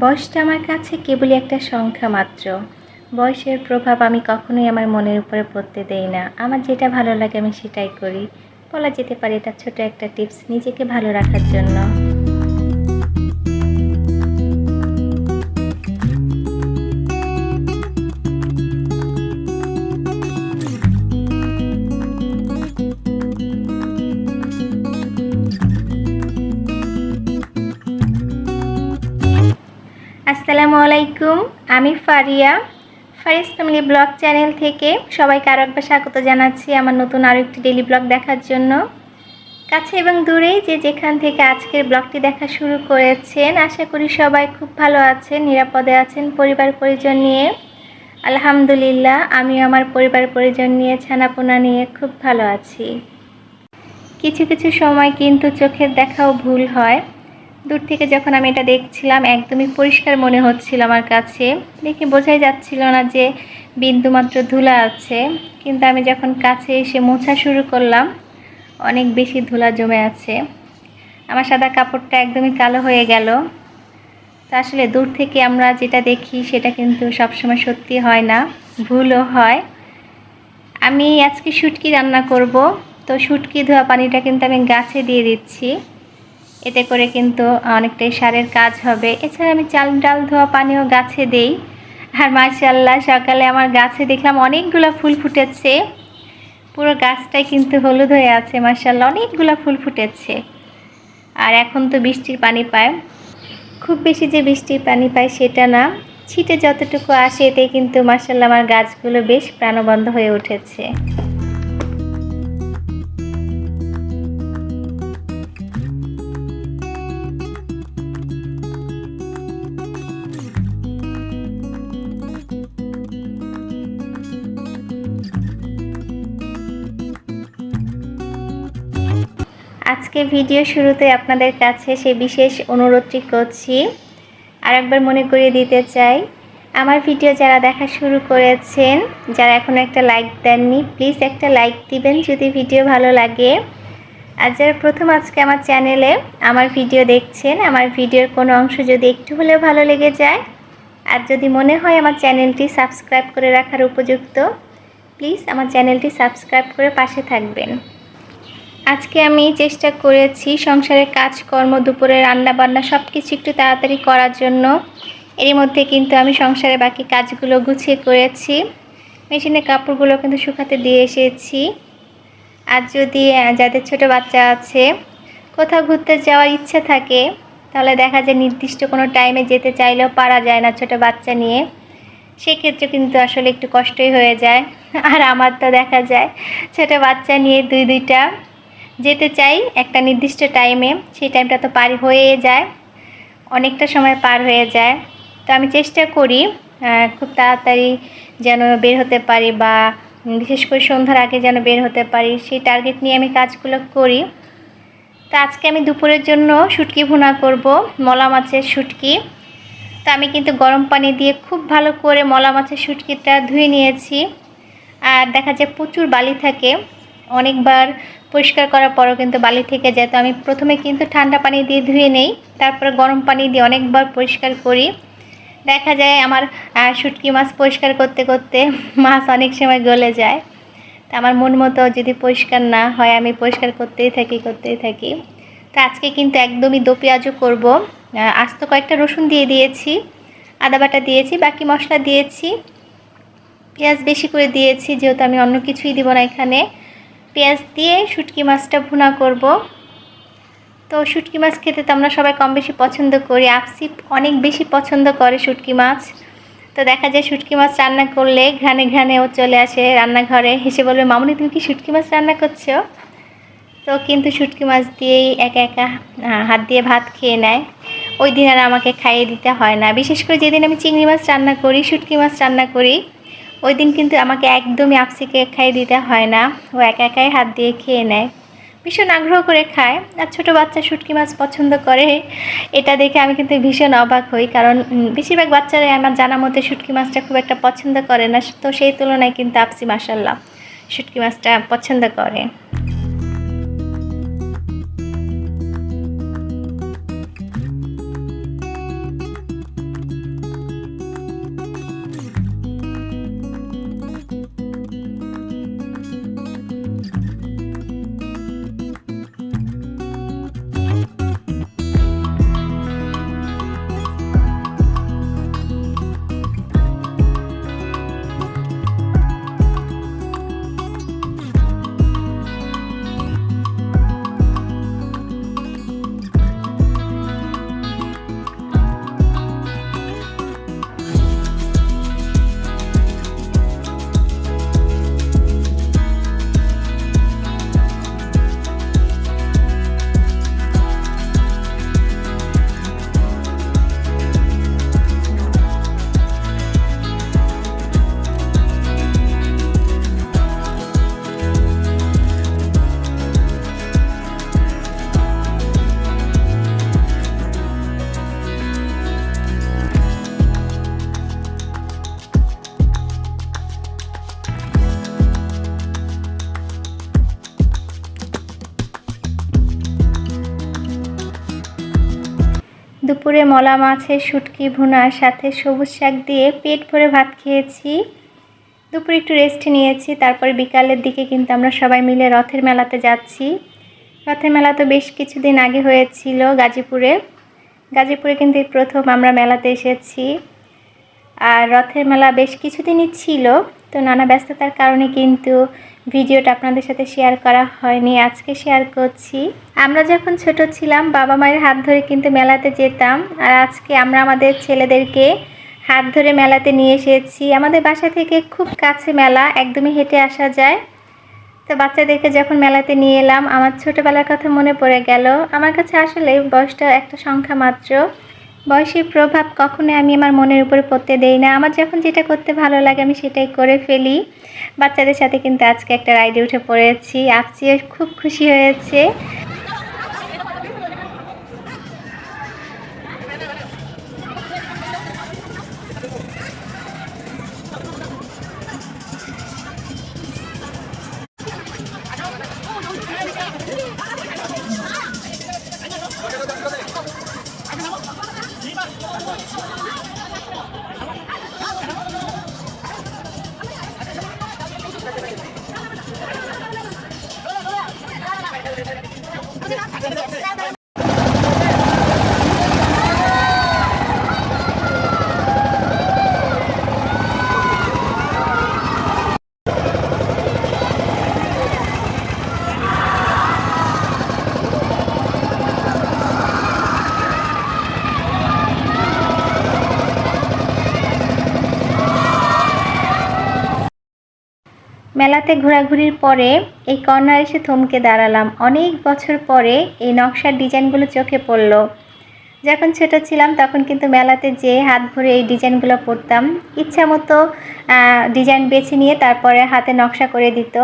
বয়সটা আমার কাছে কেবলই একটা সংখ্যা মাত্র। বয়সের প্রভাব আমি কখনোই আমার মনের উপরে পড়তে দেই না। আমার যেটা ভালো লাগে আমি সেটাই করি। বলা যেতে পারে এটা ছোট একটা টিপস নিজেকে ভালো রাখার জন্য। আসসালামু আলাইকুম, আমি Faria. Faris family vlog channel থেকে সবাইকে আরও একবার স্বাগত জানাচ্ছি আমার নতুন আরও একটি ডেলি ব্লগ দেখার জন্য। কাছে এবং দূরে যে যেখান থেকে আজকের ব্লগটি দেখা শুরু করেছেন, আশা করি সবাই খুব ভালো আছেন, নিরাপদে আছেন পরিবার পরিজন নিয়ে। আলহামদুলিল্লাহ আমি আমার পরিবার পরিজন নিয়ে, ছানাপোনা নিয়ে খুব ভালো আছি। কিছু কিছু সময় কিন্তু চোখের দেখাও ভুল হয়। দূর থেকে যখন আমি এটা দেখছিলাম, একদমই পরিষ্কার মনে হচ্ছিল আমার কাছে। দেখে বোঝাই যাচ্ছিল না যে বিন্দুমাত্র ধুলা আছে। কিন্তু আমি যখন কাছে এসে মোছা শুরু করলাম, অনেক বেশি ধুলা জমে আছে। আমার সাদা কাপড়টা একদমই কালো হয়ে গেল। তো আসলে দূর থেকে আমরা যেটা দেখি, সেটা কিন্তু সবসময় সত্যি হয় না, ভুলও হয়। আমি আজকে শুটকি রান্না করব। তো শুটকি ধোয়া পানিটা কিন্তু আমি গাছে দিয়ে দিচ্ছি। এতে করে কিন্তু অনেকটাই সারের কাজ হবে। এছাড়া আমি চাল, ডাল, ধোয়া পানিও গাছে দেই। আর মার্শাল্লাহ সকালে আমার গাছে দেখলাম অনেকগুলো ফুল ফুটেছে। পুরো গাছটাই কিন্তু হলুদ হয়ে আছে মাশাল্লাহ অনেকগুলো ফুল ফুটেছে। আর এখন তো বৃষ্টির পানি পায়। খুব বেশি যে বৃষ্টির পানি পায় সেটা না। ছিটে যতটুকু আসে, এতে কিন্তু মার্শাল্লাহ আমার গাছগুলো বেশ প্রাণবন্ধ হয়ে উঠেছে। আজকে ভিডিও শুরুতে আপনাদের কাছে সে বিশেষ অনুরোধটি করছি। আর একবার মনে করিয়ে দিতে চাই, আমার ভিডিও যারা দেখা শুরু করেছেন, যারা এখনও একটা লাইক দেননি, প্লিজ একটা লাইক দিবেন যদি ভিডিও ভালো লাগে। আর যারা প্রথম আজকে আমার চ্যানেলে আমার ভিডিও দেখছেন, আমার ভিডিওর কোনো অংশ যদি একটু হলেও ভালো লেগে যায়, আর যদি মনে হয় আমার চ্যানেলটি সাবস্ক্রাইব করে রাখার উপযুক্ত, প্লিজ আমার চ্যানেলটি সাবস্ক্রাইব করে পাশে থাকবেন। আজকে আমি চেষ্টা করেছি সংসারের কাজকর্ম, দুপুরে রান্না বান্না সব কিছু একটু তাড়াতাড়ি করার জন্য। এরই মধ্যে কিন্তু আমি সংসারে বাকি কাজগুলো গুছিয়ে করেছি। মেশিনে কাপড়গুলো কিন্তু শুকাতে দিয়ে এসেছি। আর যদি যাদের ছোট বাচ্চা আছে, কোথাও ঘুরতে যাওয়ার ইচ্ছে থাকে, তাহলে দেখা যায় নির্দিষ্ট কোনো টাইমে যেতে চাইলেও পারা যায় না ছোট বাচ্চা নিয়ে। সেক্ষেত্রে কিন্তু আসলে একটু কষ্টই হয়ে যায়। আর আমার তো দেখা যায়, ছোট বাচ্চা নিয়ে দুই দুইটা যেতে চাই একটা নির্দিষ্ট টাইমে সেই টাইমটা তো পার হয়ে যায়, অনেকটা সময় পার হয়ে যায়। তো আমি চেষ্টা করি খুব তাড়াতাড়ি যেন বের হতে পারি বা বিশেষ করে সন্ধ্যার আগে যেন বের হতে পারি। সেই টার্গেট নিয়ে আমি কাজগুলো করি। তো আজকে আমি দুপুরের জন্য শুটকি ভুনা করব, মলা মাছের শুটকি। তো আমি কিন্তু গরম পানি দিয়ে খুব ভালো করে মলা মাছের শুটকিটা ধুয়ে নিয়েছি। আর দেখা যায় প্রচুর বালি থাকে। অনেকবার পরিষ্কার করার পরও কিন্তু বালি থেকে যায়। তো আমি প্রথমে কিন্তু ঠান্ডা পানি দিয়ে ধুয়ে নেই, তারপরে গরম পানি দিয়ে অনেকবার পরিষ্কার করি। দেখা যায় আমার শুটকি মাছ পরিষ্কার করতে করতে মাছ অনেক সময় গলে যায়। তা আমার মন মতো যদি পরিষ্কার না হয়, আমি পরিষ্কার করতেই থাকি করতেই থাকি। তা আজকে কিন্তু একদমই দো পেঁয়াজও করব। আস্ত কয়েকটা রসুন দিয়ে দিয়েছি, আদা বাটা দিয়েছি, বাকি মশলা দিয়েছি। পেঁয়াজ বেশি করে দিয়েছি, যেহেতু আমি অন্য কিছুই দিব না এখানে। পেঁয়াজ দিয়ে শুটকি মাছটা ভুনা করব। তো শুটকি মাছ খেতে তো আমরা সবাই কম বেশি পছন্দ করি। আপসি অনেক বেশি পছন্দ করে শুটকি মাছ। তো দেখা যায় শুটকি মাছ রান্না করলে ঘ্রানে ঘ্রানে ও চলে আসে রান্নাঘরে। হেসে বলবে, মামনি, তুমি কি শুটকি মাছ রান্না করছ? তো কিন্তু শুটকি মাছ দিয়েই একা একা হাত দিয়ে ভাত খেয়ে নেয়। ওই দিন আর আমাকে খাইয়ে দিতে হয় না। বিশেষ করে যেদিন আমি চিংড়ি মাছ রান্না করি, শুটকি মাছ রান্না করি ওই দিন কিন্তু আমাকে একদমই আপসিকে খাই দিতে হয় না। ও একা একাই হাত দিয়ে খেয়ে নেয়। ভীষণ আগ্রহ করে খায়। আর ছোটো বাচ্চা শুটকি মাছ পছন্দ করে। এটা দেখে আমি কিন্তু ভীষণ অবাক হই। কারণ বেশিরভাগ বাচ্চারাই আমার জানা মতে শুটকি মাছটা খুব একটা পছন্দ করে না। তো সেই তুলনায় কিন্তু আপসি মাসাল্লাহ শুটকি মাছটা পছন্দ করে। দুপুরে মলা মাছের শুটকি ভুনার সাথে সবুজ শাক দিয়ে পেট ভরে ভাত খেয়েছি। দুপুরে একটু রেস্ট নিয়েছি, তারপরে বিকালের দিকে কিন্তু আমরা সবাই মিলে রথের মেলাতে যাচ্ছি। রথের মেলা তো বেশ কিছুদিন আগে হয়েছিল গাজীপুরে। গাজীপুরে কিন্তু প্রথম আমরা মেলাতে এসেছি। আর রথের মেলা বেশ কিছুদিনই ছিল, তো নানা ব্যস্ততার কারণে কিন্তু ভিডিওটা আপনাদের সাথে শেয়ার করা হয়নি, আজকে শেয়ার করছি। আমরা যখন ছোট ছিলাম, বাবা মায়ের হাত ধরে কিন্তু মেলাতে যেতাম, আর আজকে আমরা আমাদের ছেলেদেরকে হাত ধরে মেলাতে নিয়ে এসেছি। আমাদের বাসা থেকে খুব কাছে মেলা, একদমই হেঁটে আসা যায়। তো বাচ্চাদেরকে যখন মেলাতে নিয়ে এলাম, আমার ছোটোবেলার কথা মনে পড়ে গেল। আমার কাছে আসলে বয়সটা একটা সংখ্যা মাত্র। বয়সের প্রভাব কখনোই আমি আমার মনের উপরে পড়তে দেই না। আমার যখন যেটা করতে ভালো লাগে আমি সেটাই করে ফেলি। বাচ্চাদের সাথে কিন্তু আজকে একটা রাইডে উঠে পড়েছি। আপসিও খুব খুশি হয়েছে। মেলাতে ঘোরাঘুরির পরে এই কর্নার এসে থমকে দাঁড়ালাম। অনেক বছর পরে এই নকশার ডিজাইনগুলো চোখে পড়ল। যখন ছোট ছিলাম তখন কিন্তু মেলাতে যে হাত ভরে এই ডিজাইনগুলো পরতাম, ইচ্ছা মতো ডিজাইন বেছে নিয়ে তারপরে হাতে নকশা করে দিত।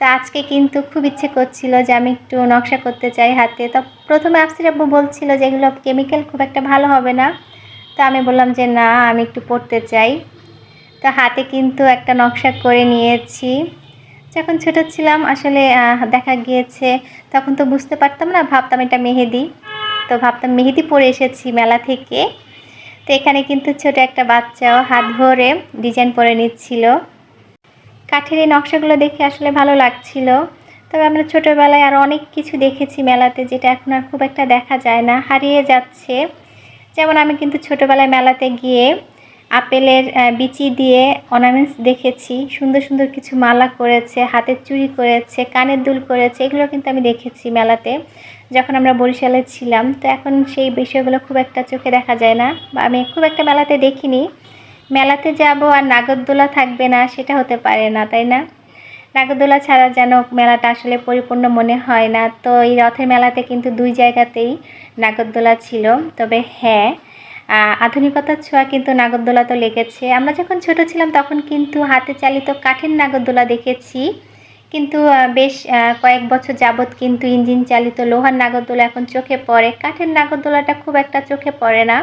তা আজকে কিন্তু খুব ইচ্ছে করছিল যে আমি একটু নকশা করতে চাই হাতে। তো প্রথমে আফসির আব্বু বলছিল যে এগুলো কেমিক্যাল খুব একটা ভালো হবে না। তো আমি বললাম যে না, আমি একটু পড়তে চাই। তো হাতে কিন্তু একটা নকশা করে নিয়েছি। যখন ছোট ছিলাম, আসলে দেখা গিয়েছে, তখন তো বুঝতে পারতাম না, ভাবতাম এটা মেহেদি। তো ভাবতাম মেহেদি পরে এসেছি মেলা থেকে। তো এখানে কিন্তু ছোট একটা বাচ্চাও হাত ভরে ডিজাইন পরে নিচ্ছিল। কাঠের এই নকশাগুলো দেখে আসলে ভালো লাগছিল। তবে আমরা ছোটোবেলায় আর অনেক কিছু দেখেছি মেলাতে, যেটা এখন আর খুব একটা দেখা যায় না, হারিয়ে যাচ্ছে। যেমন আমি কিন্তু ছোটোবেলায় মেলাতে গিয়ে আপেলের বিচি দিয়ে অর্নামেন্টস দেখেছি। সুন্দর সুন্দর কিছু মালা করেছে, হাতের চুড়ি করেছে, কানের দুল করেছে, এগুলো কিন্তু আমি দেখেছি মেলাতে যখন আমরা বরিশালে ছিলাম। তো এখন সেই বিষয়গুলো খুব একটা চোখে দেখা যায় না বা আমি খুব একটা মেলাতে দেখিনি। মেলাতে যাব আর নাগরদোলা থাকবে না, সেটা হতে পারে না, তাই না? নাগরদোলা ছাড়া যেন মেলাটা আসলে পরিপূর্ণ মনে হয় না। তো এই রথের মেলাতে কিন্তু দুই জায়গাতেই নাগরদোলা ছিল। তবে হ্যাঁ আধুনিকতার ছোঁয়া কিন্তু নাগরদোলা তো লেগেছে। আমরা যখন ছোট ছিলাম তখন কিন্তু হাতে চালিত কাঠের নাগরদোলা দেখেছি। কিন্তু বেশ কয়েক বছর যাবৎ কিন্তু ইঞ্জিন চালিত লোহার নাগরদোলা এখন চোখে পড়ে। কাঠের নাগরদোলাটা খুব একটা চোখে পড়ে না।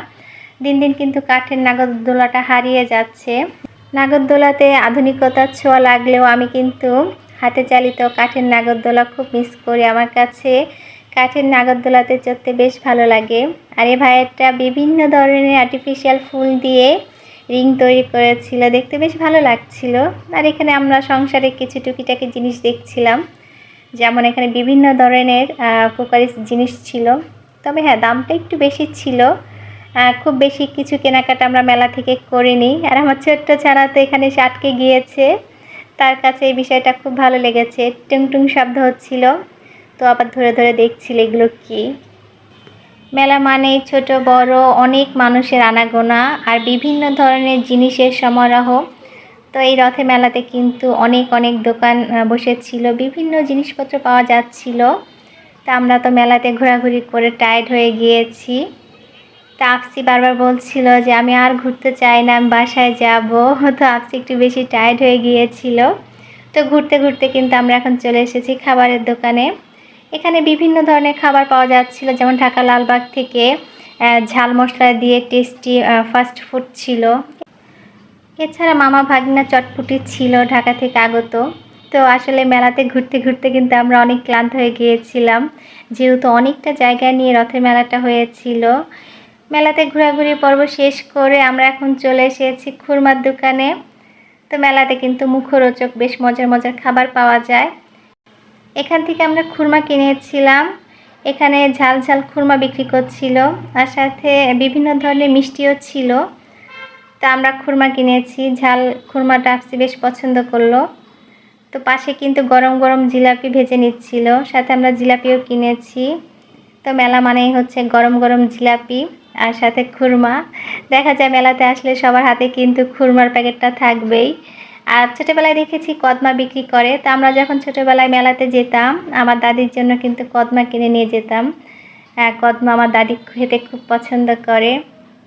দিন দিন কিন্তু কাঠের নাগরদোলাটা হারিয়ে যাচ্ছে। নাগরদোলাতে আধুনিকতার ছোঁয়া লাগলেও আমি কিন্তু হাতে চালিত কাঠের নাগরদোলা খুব মিস করি আমার কাছে। কাঠের নাগরদোলাতে চড়তে বেশ ভালো লাগে। আর এ ভাইয়েরটা বিভিন্ন ধরনের আর্টিফিশিয়াল ফুল দিয়ে রিং তৈরি করেছিল, দেখতে বেশ ভালো লাগছিল। আর এখানে আমরা সংসারে কিছু টুকিটাকি জিনিস দেখছিলাম, যেমন এখানে বিভিন্ন ধরনের কুকারিস জিনিস ছিল। তবে হ্যাঁ দামটা একটু বেশি ছিল। খুব বেশি কিছু কেনাকাটা আমরা মেলা থেকে করিনি। আর আমার ছোট্ট ছাড়া তো এখানে এসে আটকে গিয়েছে। তার কাছে এই বিষয়টা খুব ভালো লেগেছে। টুং টুং শব্দ হচ্ছিল। তো আবার ধরে ধরে দেখছিল এগুলো কি? মেলা মানে ছোট, বড়, অনেক মানুষের আনাগোনা আর বিভিন্ন ধরনের জিনিসের সমারোহ। তো এই রথে মেলাতে কিন্তু অনেক অনেক দোকান বসেছিল, বিভিন্ন জিনিসপত্র পাওয়া যাচ্ছিল। তা আমরা তো মেলাতে ঘোরাঘুরি করে টায়ার্ড হয়ে গিয়েছি। তা আপসি বারবার বলছিল যে, আমি আর ঘুরতে চাই না, আমি বাসায় যাব। তো আপসি একটু বেশি টায়ার্ড হয়ে গিয়েছিল। তো ঘুরতে ঘুরতে কিন্তু আমরা এখন চলে এসেছি খাবারের দোকানে। এখানে বিভিন্ন ধরনের খাবার পাওয়া যাচ্ছিল, যেমন ঢাকা লালবাগ থেকে ঝাল মশলা দিয়ে টেস্টি ফাস্ট ফুড ছিল। এছাড়া মামা ভাগনা চটপুটি ছিল ঢাকা থেকে আগত। তো আসলে মেলাতে ঘুরতে ঘুরতে কিন্তু আমরা অনেক ক্লান্ত হয়ে গিয়েছিলাম। যেহেতু অনেকটা জায়গা নিয়ে রথের মেলাটা হয়েছিল। মেলাতে ঘোরাঘুরি পর্ব শেষ করে আমরা এখন চলে এসেছি খুরমার দোকানে। তো মেলাতে কিন্তু মুখরোচক বেশ মজার মজার খাবার পাওয়া যায়। এখান থেকে আমরা খুরমা কিনেছিলাম। এখানে ঝাল ঝাল খুরমা বিক্রি করছিল আর সাথে বিভিন্ন ধরনের মিষ্টিও ছিল। তা আমরা খুরমা কিনেছি। ঝাল খুরমাটা আপসি বেশ পছন্দ করল। তো পাশে কিন্তু গরম গরম জিলাপি ভেজে নিচ্ছিল। সাথে আমরা জিলাপিও কিনেছি। তো মেলা মানেই হচ্ছে গরম গরম জিলাপি আর সাথে খুরমা। দেখা যায় মেলাতে আসলে সবার হাতে কিন্তু খুরমার প্যাকেটটা থাকবেই। আর ছোটোবেলায় দেখেছি কদমা বিক্রি করে তা আমরা যখন ছোটোবেলায় মেলাতে যেতাম আমার দাদির জন্য কিন্তু কদমা কিনে নিয়ে যেতাম কদমা আমার দাদি খেতে খুব পছন্দ করে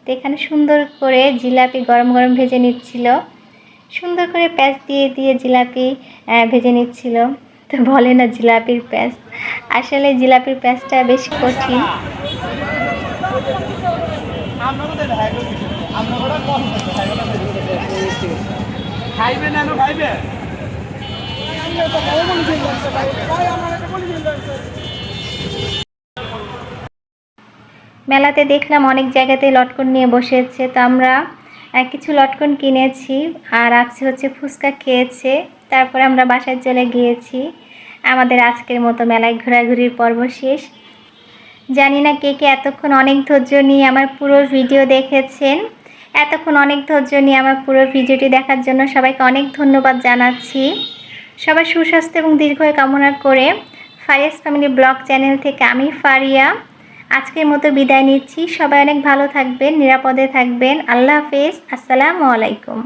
তো এখানে সুন্দর করে জিলাপি গরম গরম ভেজে নিচ্ছিল সুন্দর করে প্যাঁচ দিয়ে দিয়ে জিলাপি ভেজে নিচ্ছিল তো বলে না জিলাপির প্যাঁচ আসলে জিলাপির প্যাঁচটা বেশ কঠিন খাইবে না, খাইবে? মেলাতে দেখলাম অনেক জায়গাতেই লটকন নিয়ে বসেছে তো আমরা কিছু লটকন কিনেছি আর আপসি হচ্ছে ফুচকা খেয়েছে। তারপরে আমরা বাসায় চলে গিয়েছি। আমাদের আজকের মতো মেলায় ঘোরাঘুরির পর্ব শেষ। জানি না কে কে এতক্ষণ অনেক ধৈর্য নিয়ে আমার পুরো ভিডিও দেখেছেন। এতক্ষণ অনেক ধৈর্য নিয়ে আমার পুরো ভিডিওটি দেখার জন্য সবাইকে অনেক ধন্যবাদ জানাচ্ছি। সবাই সুস্বাস্থ্য এবং দীর্ঘয় কামনা করে ফারিয়াস ফ্যামিলি ব্লগ চ্যানেল থেকে আমি ফারিয়া। আজকের মতো বিদায় নিচ্ছি। সবাই অনেক ভালো থাকবেন, নিরাপদে থাকবেন। আল্লাহ হাফেজ। আসসালামু আলাইকুম।